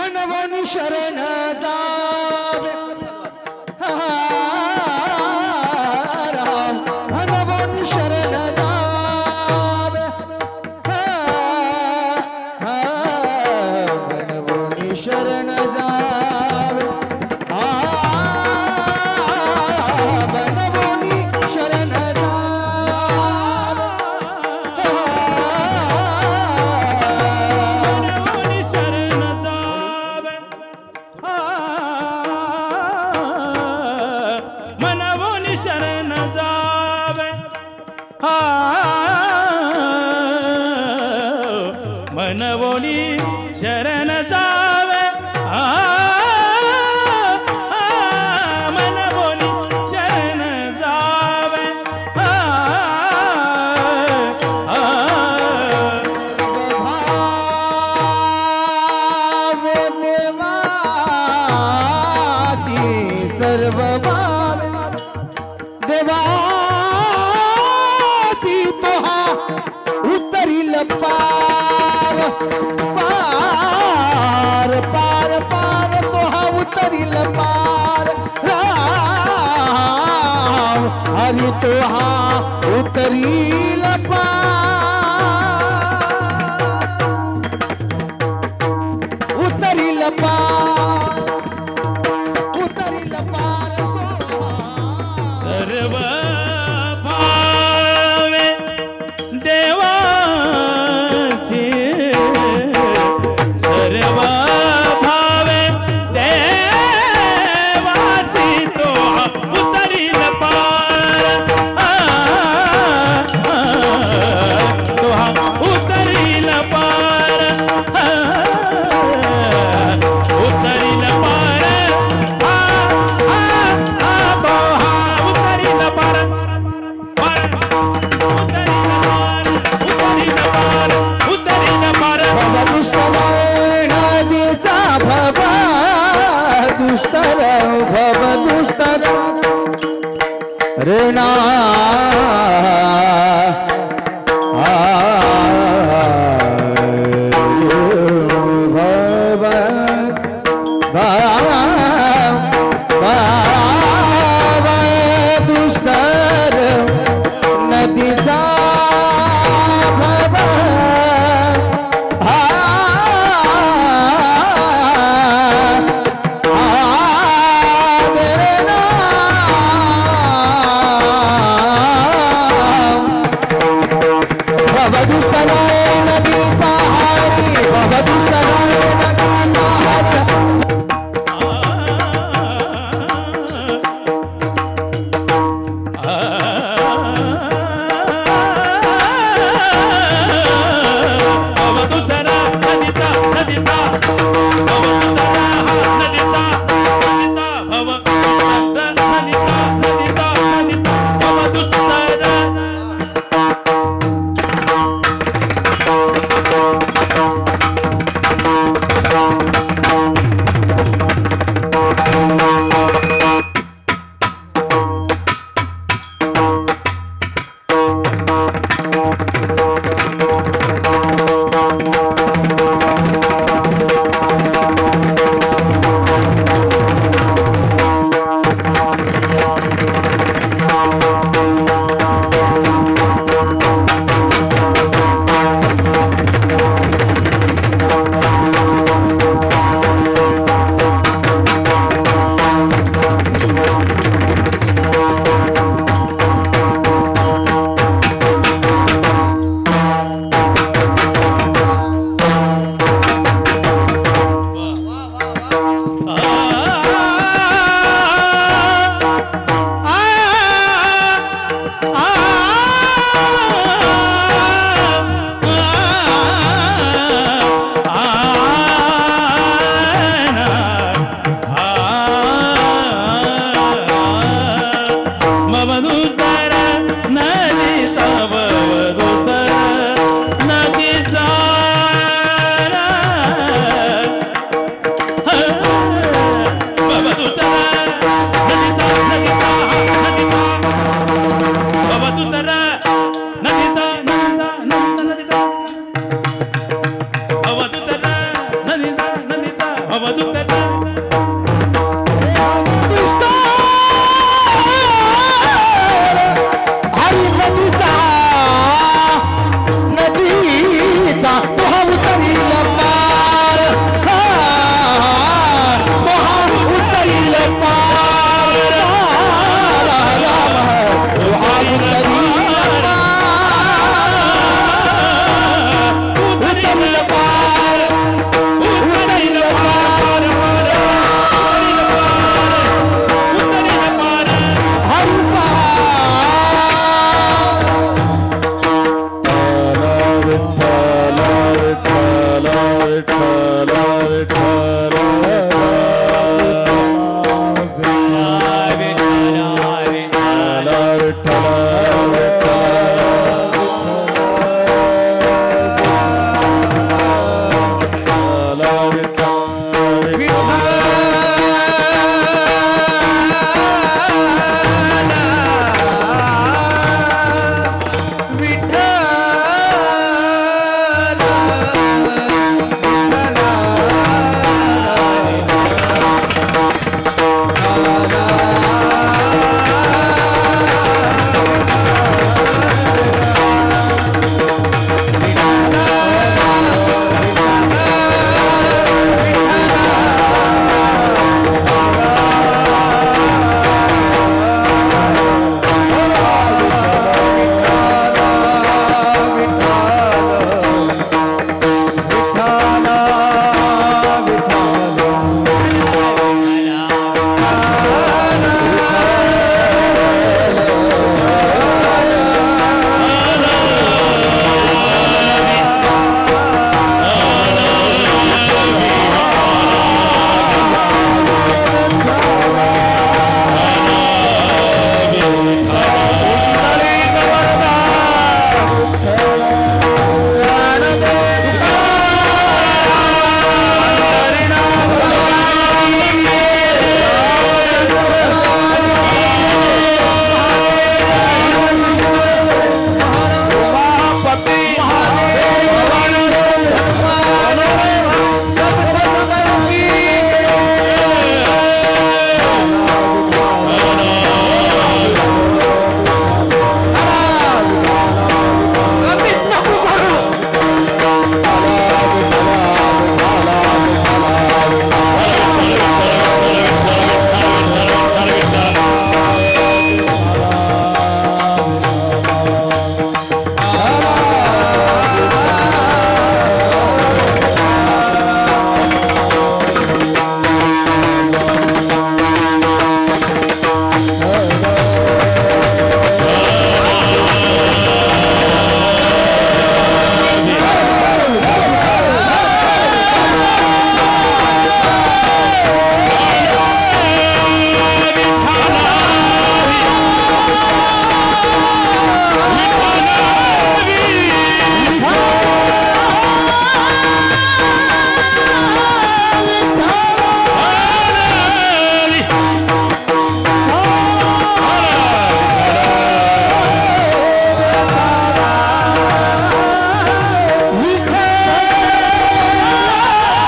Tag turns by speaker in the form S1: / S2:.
S1: हनुमान शरण जावे. हनुमान शरण जावे. हनुमान शरण आदिवासी तोहा उतरिल पार पार पार पार तोहा उतरिल पार. राम हरि
S2: तोहा उतरी દુસ્તર રેણા
S1: ભવ ભા 나